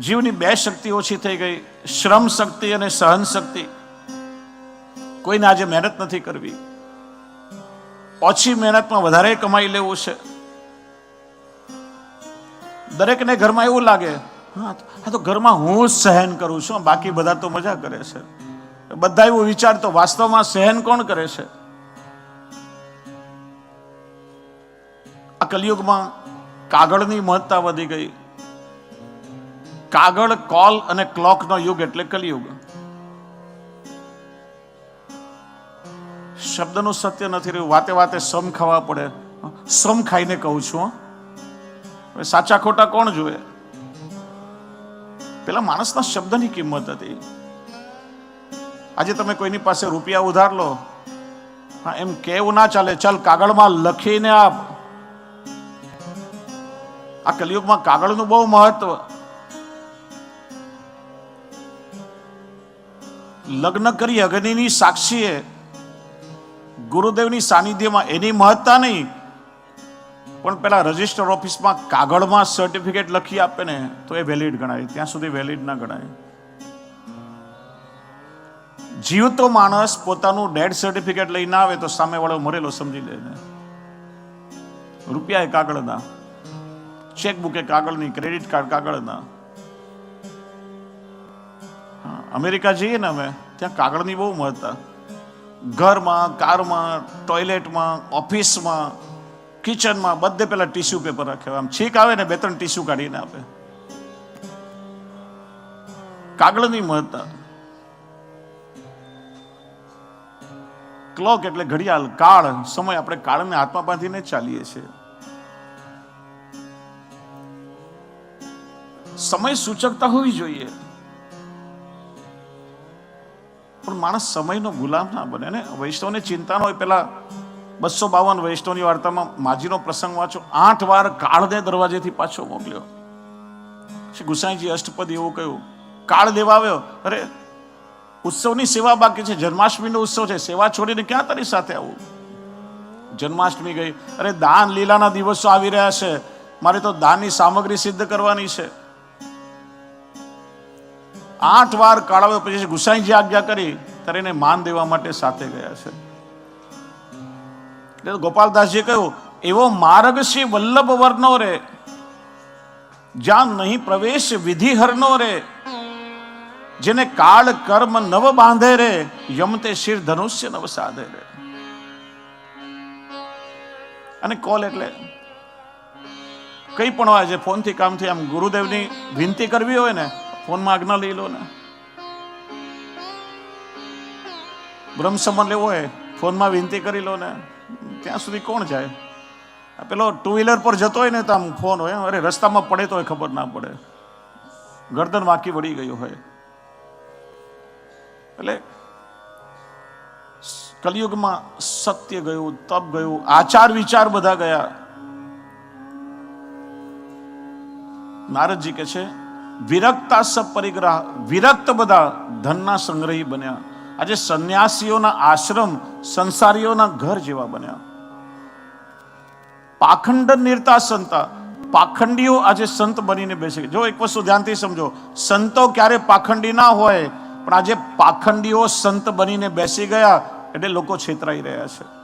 જીવની બે શક્તિ ઓછી થઈ ગઈ. શ્રમ શક્તિ અને સહન શક્તિ. કોઈને આજે મહેનત નથી કરવી. ઓછી મહેનતમાં વધારે કમાઈ લેવું છે. દરેકને ઘરમાં એવું લાગે, હા તો ઘરમાં હું જ સહન કરું છું, બાકી બધા તો મજા કરે છે. બધા એવું વિચારતો વાસ્તવમાં સહન કોણ કરે છે? આ કલયુગમાં કાગળની મહત્તા વધી ગઈ. કાગળ, કોલ અને ક્લોકનો યુગ એટલે કલયુગ. શબ્દનું સત્ય નથી રહ્યું. વાતે વાતે સમ ખાવા પડે. સમ ખાઈને કહું છું. હવે સાચા ખોટા કોણ જુએ? પેલા માણસના શબ્દની કિંમત હતી. આજે તમે કોઈની પાસે રૂપિયા ઉધાર લો. હા, એમ કેવું ના ચાલે. ચાલ, કાગળમાં લખીને આપ. આ કલયુગમાં કાગળનું બહુ મહત્વ. લગ્ન કરી અગ્નિની સાક્ષીએ ગુરુદેવની સાનિધ્યમાં એની મહત્તા નહીં, પણ પેલા રજિસ્ટર ઓફિસમાં કાગળમાં સર્ટિફિકેટ લખી આપે ને, તો એ વેલિડ ગણાય. ત્યાં સુધી વેલિડ ના ગણાય. જીવતો માણસ પોતાનું ડેડ સર્ટિફિકેટ લઈને આવે તો સામેવાળો મરેલો સમજી લે રૂપિયા એ કાગળના ચેકબુક એ કાગળની ક્રેડિટ કાર્ડ કાગળના. અમેરિકા જઈએ ને અમે, ત્યાં કાગળની બહુ મહત્તા. ઘરમાં, કારમાં, ટોયલેટમાં, ઓફિસમાં, કિચનમાં બધે પેલા ટીશ્યુ પેપર રાખે. આમ છીક આવે ને, બે ત્રણ ટીસ્યુ કાઢીને આપે. કાગળની મહત્તા. ક્લોક એટલે ઘડિયાળ, કાળ, સમય આપણે કાળને હાથમાં બાંધીને ચાલીએ છીએ. સમય સૂચકતા હોવી જોઈએ. પણ માણસ સમયનો ગુલામ ના બને ને? વૈષ્ણવને ચિંતા ન હોય પેલા બસો બાવન વૈષ્ણવની વાર્તામાં માજીનો પ્રસંગ વાંચો આઠ વાર કાળને દરવાજેથી પાછો મોકલ્યો. શ્રી ગુસાઈજી અષ્ટપદી એવું કહ્યું કાળ દેવા આવ્યો. અરે, ઉત્સવની સેવા બાકી છે. જન્માષ્ટમીનો ઉત્સવ છે. સેવા છોડીને ક્યાં તારી સાથે આવું? જન્માષ્ટમી ગઈ. અરે, દાન લીલાના દિવસો આવી રહ્યા છે. મારે તો દાનની સામગ્રી સિદ્ધ કરવાની છે. આઠ વાર કાળાવ્યો પછી ગુસાઈજી આજ્ઞા કરી ત્યારે એને માન દેવા માટે સાથે ગયા છે. એટલે ગોપાલદાસજીએ કહ્યું, એવો માર્ગ શ્રી વલ્લભ વર્ણો રે, જ્યાં નહીં પ્રવેશ વિધિ હરનો રે, જેને કાળ કર્મ નવ બાંધે રે યમતે શિર ધનુષ્ય નવ સાધે રે. અને કોલ એટલે, કઈ પણ હોય જે ફોનથી કામથી આમ ગુરુદેવની વિનંતી કરવી હોય ને ફોનમાં આજ્ઞા લઈ લો ને? બ્રહ્મસમન લેવો હોય, ફોનમાં વિનંતી કરી લો ને. ત્યાં સુધી કોણ જાય? આ પેલો ટુ વ્હીલર પર જતો હોય ને તો આમ ફોન હોય, અરે રસ્તામાં પડે તો ખબર ના પડે. ગરદન વાંકી વળી ગયું હોય. એટલે કલયુગમાં સત્ય ગયું, તપ ગયું, આચાર વિચાર બધા ગયા. નારદજી કે છે વિરક્તા પરિગ્રહ, વિરક્ત બધા ધનના સંગ્રહી બન્યા. આજે સંન્યાસીઓના આશ્રમ સંસારીઓના ઘર જેવા બન્યા. પાખંડ નિર્તા સંતા, પાખંડીઓ આજે સંત બનીને બેસે. જો એક વસ્તુ ધ્યાનથી સમજો, સંતો ક્યારે પાખંડી ના હોય, પણ આજે પાખંડીઓ સંત બનીને બેસી ગયા એટલે લોકો છેતરાઈ રહ્યા છે.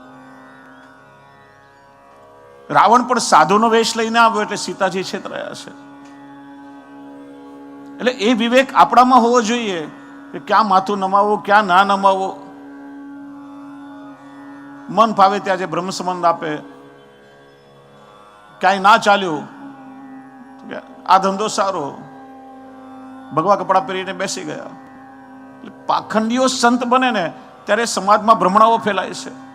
રાવણ પણ સાધુનો વેશ લઈને આવ્યો એટલે સીતાજી છેતરાયા છે. એટલે એ વિવેક આપણામાં હોવો જોઈએ કે ક્યાં માથું નમાવવું ક્યાં ના નમાવવું મન ફાવે ત્યાં જે બ્રહ્મ સંબંધ આપે. ક્યાંય ના ચાલ્યું આ ધંધો સારો. ભગવા કપડાં પહેરીને બેસી ગયા. પાખંડીઓ સંત બને ને, ત્યારે સમાજમાં ભ્રમણાઓ ફેલાય છે.